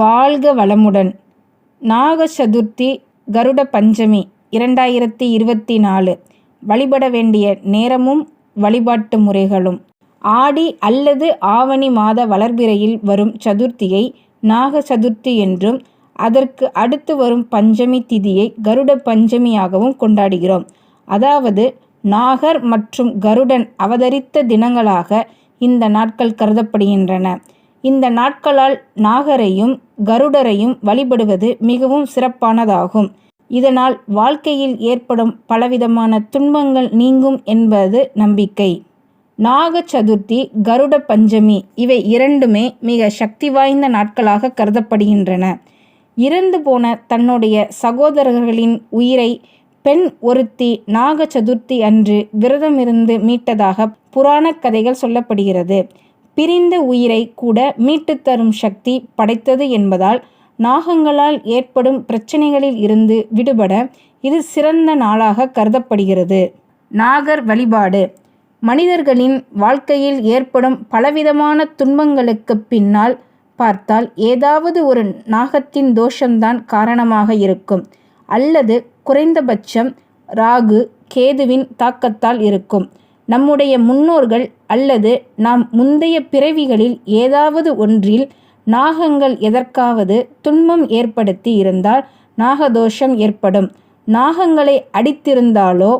வாழ்க வளமுடன். நாக சதுர்த்தி கருட பஞ்சமி இரண்டாயிரத்தி இருபத்தி நாலு. வழிபட வேண்டிய நேரமும் வழிபாட்டு முறைகளும். ஆடி அல்லது ஆவணி மாத வளர்பிறையில் வரும் சதுர்த்தியை நாக சதுர்த்தி என்றும் அதற்கு அடுத்து வரும் பஞ்சமி திதியை கருட பஞ்சமியாகவும் கொண்டாடுகிறோம். அதாவது நாகர் மற்றும் கருடன் அவதரித்த தினங்களாக இந்த நாட்கள் கருதப்படுகின்றன. இந்த நாட்களால் நாகரையும் கருடரையும் வழிபடுவது மிகவும் சிறப்பானதாகும். இதனால் வாழ்க்கையில் ஏற்படும் பலவிதமான துன்பங்கள் நீங்கும் என்பது நம்பிக்கை. நாக சதுர்த்தி கருட பஞ்சமி இவை இரண்டுமே மிக சக்தி வாய்ந்த நாட்களாக கருதப்படுகின்றன. இறந்து போன தன்னுடைய சகோதரர்களின் உயிரை பெண் ஒருத்தி நாக சதுர்த்தி அன்று விரதமிருந்து மீட்டதாக புராணக் கதைகள் சொல்லப்படுகிறது. பிரிந்த உயிரை கூட மீட்டுத் தரும் சக்தி படைத்தது என்பதால் நாகங்களால் ஏற்படும் பிரச்சனைகளில் இருந்து விடுபட இது சிறந்த நாளாக கருதப்படுகிறது. நாகர் வழிபாடு. மனிதர்களின் வாழ்க்கையில் ஏற்படும் பலவிதமான துன்பங்களுக்கு பின்னால் பார்த்தால் ஏதாவது ஒரு நாகத்தின் தோஷம்தான் காரணமாக இருக்கும். அல்லது குறைந்தபட்சம் ராகு கேதுவின் தாக்கத்தால் இருக்கும். நம்முடைய முன்னோர்கள் அல்லது நாம் முந்தைய பிறவிகளில் ஏதாவது ஒன்றில் நாகங்கள் எதற்காவது துன்பம் ஏற்படுத்தி இருந்தால் நாகதோஷம் ஏற்படும். நாகங்களை அடித்திருந்தாலோ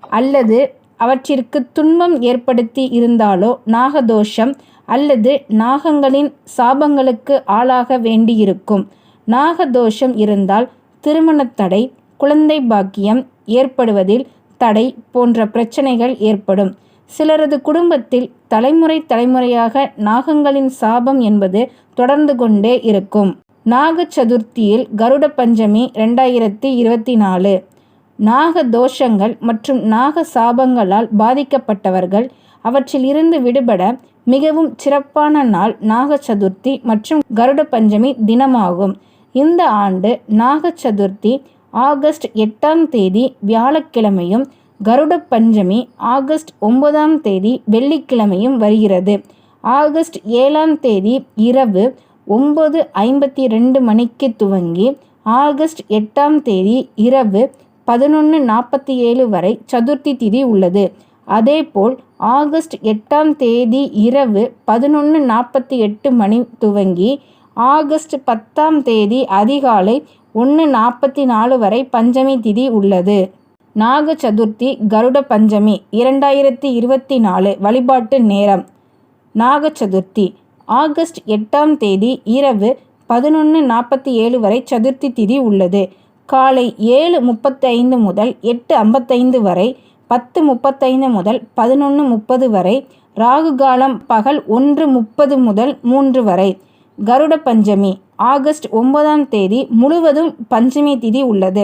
அல்லது அவற்றிற்கு துன்பம் ஏற்படுத்தி இருந்தாலோ நாகதோஷம் அல்லது நாகங்களின் சாபங்களுக்கு ஆளாக வேண்டியிருக்கும். நாகதோஷம் இருந்தால் திருமணத்தடை குழந்தை பாக்கியம் ஏற்படுவதில் தடை போன்ற பிரச்சனைகள் ஏற்படும். சிலரது குடும்பத்தில் தலைமுறை தலைமுறையாக நாகங்களின் சாபம் என்பது தொடர்ந்து கொண்டே இருக்கும். நாக சதுர்த்தியில் கருட பஞ்சமி ரெண்டாயிரத்தி இருபத்தி நாலு. நாக தோஷங்கள் மற்றும் நாக சாபங்களால் பாதிக்கப்பட்டவர்கள் அவற்றில் இருந்து விடுபட மிகவும் சிறப்பான நாள் நாக சதுர்த்தி மற்றும் கருட பஞ்சமி தினமாகும். இந்த ஆண்டு நாக சதுர்த்தி ஆகஸ்ட் எட்டாம் தேதி வியாழக்கிழமையும் கருட பஞ்சமி ஆகஸ்ட் ஒன்பதாம் தேதி வெள்ளிக்கிழமையும் வருகிறது. ஆகஸ்ட் ஏழாம் தேதி இரவு ஒம்பது ஐம்பத்தி ரெண்டு மணிக்கு துவங்கி ஆகஸ்ட் எட்டாம் தேதி இரவு பதினொன்று நாற்பத்தி ஏழு வரை சதுர்த்தி திதி உள்ளது. அதேபோல் ஆகஸ்ட் எட்டாம் தேதி இரவு பதினொன்று நாற்பத்தி எட்டு மணி துவங்கி ஆகஸ்ட் பத்தாம் தேதி அதிகாலை ஒன்று நாற்பத்தி நாலு வரை பஞ்சமி திதி உள்ளது. நாக சதுர்த்தி கருட பஞ்சமி இரண்டாயிரத்தி இருபத்தி நாலு வழிபாட்டு நேரம். நாக சதுர்த்தி ஆகஸ்ட் எட்டாம் தேதி இரவு பதினொன்று நாற்பத்தி ஏழு வரை சதுர்த்தி திதி உள்ளது. காலை ஏழு முப்பத்தைந்து முதல் எட்டு ஐம்பத்தைந்து வரை பத்து முப்பத்தைந்து முதல் பதினொன்று முப்பது வரை ராகு காலம் பகல் ஒன்று முப்பது முதல் மூன்று வரை. கருட பஞ்சமி ஆகஸ்ட் ஒன்பதாம் தேதி முழுவதும் பஞ்சமி திதி உள்ளது.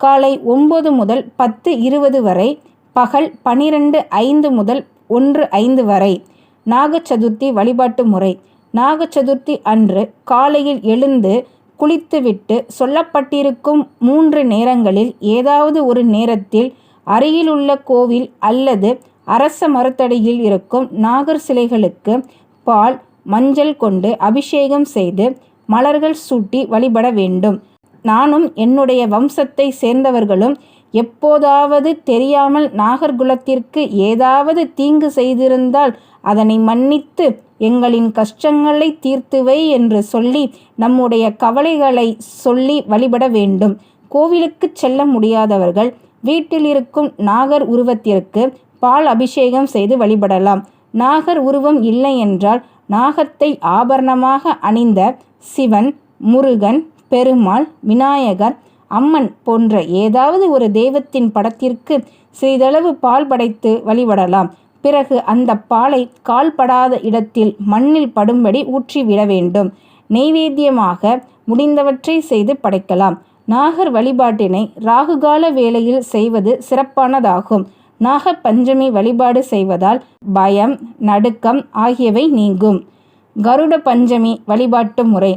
காலை ஒன்பது முதல் பத்து இருபது வரை பகல் பனிரெண்டு ஐந்து முதல் ஒன்று ஐந்து வரை. நாக சதுர்த்தி வழிபாட்டு முறை. நாக சதுர்த்தி அன்று காலையில் எழுந்து குளித்துவிட்டு சொல்லப்பட்டிருக்கும் மூன்று நேரங்களில் ஏதாவது ஒரு நேரத்தில் அருகிலுள்ள கோவில் அல்லது அரச மரத்தடியில் இருக்கும் நாகர் சிலைகளுக்கு பால் மஞ்சள் கொண்டு அபிஷேகம் செய்து மலர்கள் சூட்டி வழிபட வேண்டும். நானும் என்னுடைய வம்சத்தை சேர்ந்தவர்களும் எப்போதாவது தெரியாமல் நாகர்குலத்திற்கு ஏதாவது தீங்கு செய்திருந்தால் அதனை மன்னித்து எங்களின் கஷ்டங்களை தீர்த்துவை என்று சொல்லி நம்முடைய கவலைகளை சொல்லி வழிபட வேண்டும். கோவிலுக்கு செல்ல முடியாதவர்கள் வீட்டில் இருக்கும் நாகர் உருவத்திற்கு பால் அபிஷேகம் செய்து வழிபடலாம். நாகர் உருவம் இல்லை என்றால் நாகத்தை ஆபரணமாக அணிந்த சிவன் முருகன் பெருமாள் விநாயகர் அம்மன் போன்ற ஏதாவது ஒரு தெய்வத்தின் படத்திற்கு சிறிதளவு பால் படைத்து வழிபடலாம். பிறகு அந்த பாலை கால்படாத இடத்தில் மண்ணில் படும்படி ஊற்றிவிட வேண்டும். நெய்வேத்தியமாக முடிந்தவற்றை செய்து படைக்கலாம். நாகர் வழிபாட்டினை ராகுகால வேளையில் செய்வது சிறப்பானதாகும். நாக பஞ்சமி வழிபாடு செய்வதால் பயம் நடுக்கம் ஆகியவை நீங்கும். கருட பஞ்சமி வழிபாட்டு முறை.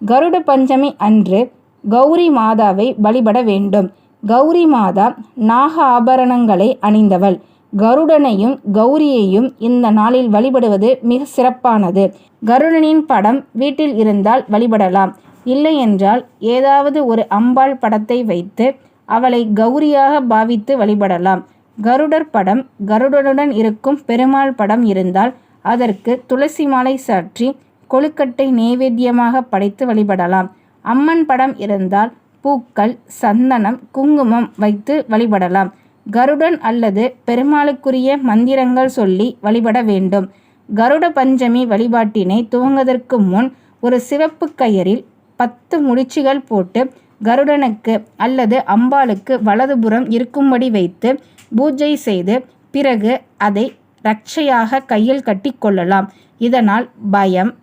கருட பஞ்சமி அன்று கௌரி மாதாவை வழிபட வேண்டும். கௌரி மாதா நாக ஆபரணங்களை அணிந்தவள். கருடனையும் கௌரியையும் இந்த நாளில் வழிபடுவது மிக சிறப்பானது. கருடனின் படம் வீட்டில் இருந்தால் வழிபடலாம். இல்லையென்றால் ஏதாவது ஒரு அம்பாள் படத்தை வைத்து அவளை கௌரியாக பாவித்து வழிபடலாம். கருடர் படம் கருடனுடன் இருக்கும் பெருமாள் படம் இருந்தால் அதற்கு துளசி மாலை சாற்றி கொழுக்கட்டை நெய்வேத்தியமாக படைத்து வழிபடலாம். அம்மன் படம் இருந்தால் பூக்கள் சந்தனம் குங்குமம் வைத்து வழிபடலாம். கருடன் அல்லது பெருமாளுக்குரிய மந்திரங்கள் சொல்லி வழிபட வேண்டும். கருட பஞ்சமி வழிபாட்டினை துவங்குவதற்கு முன் ஒரு சிவப்பு கயிறில் பத்து முடிச்சுகள் போட்டு கருடனுக்கு அல்லது அம்பாளுக்கு வலதுபுறம் இருக்கும்படி வைத்து பூஜை செய்து பிறகு அதை ரட்சையாக கையில் கட்டி கொள்ளலாம் இதனால் பயம்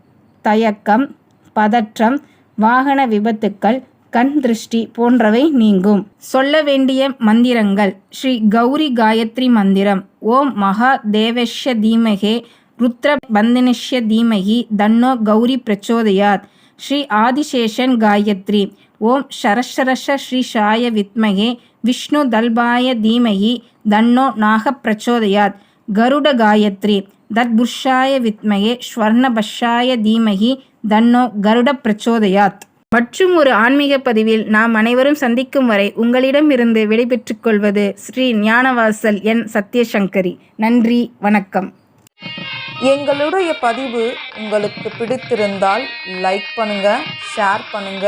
தயக்கம் பதற்றம் வாகன விபத்துக்கள் கண் திருஷ்டி போன்றவை நீங்கும். சொல்ல வேண்டிய மந்திரங்கள். ஸ்ரீ கௌரி காயத்ரி மந்திரம். ஓம் மகா தேவஷ்ய தீமகே. ருத்ர பந்தினிஷ்ய தீமகி. தன்னோ கௌரி பிரச்சோதயாத். ஸ்ரீ ஆதிசேஷன் காயத்ரி. ஓம் ஷரஷரஷ ஸ்ரீ ஷாய வித்மகே. விஷ்ணு தல்பாய தீமகி. தன்னோ நாக பிரச்சோதயாத். கருட காயத்ரி தத்புருஷாய வித்மயே ஸ்வர்ணபஷாய தீமகி தன்னோ கருட பிரச்சோதயாத் மற்றும் ஒரு ஆன்மீக பதிவில் நாம் அனைவரும் சந்திக்கும் வரை உங்களிடமிருந்து விடைபெற்றுக் கொள்வது ஸ்ரீ ஞானவாசல் என் சத்யசங்கரி. நன்றி வணக்கம். எங்களுடைய பதிவு உங்களுக்கு பிடித்திருந்தால் லைக் பண்ணுங்க ஷேர் பண்ணுங்க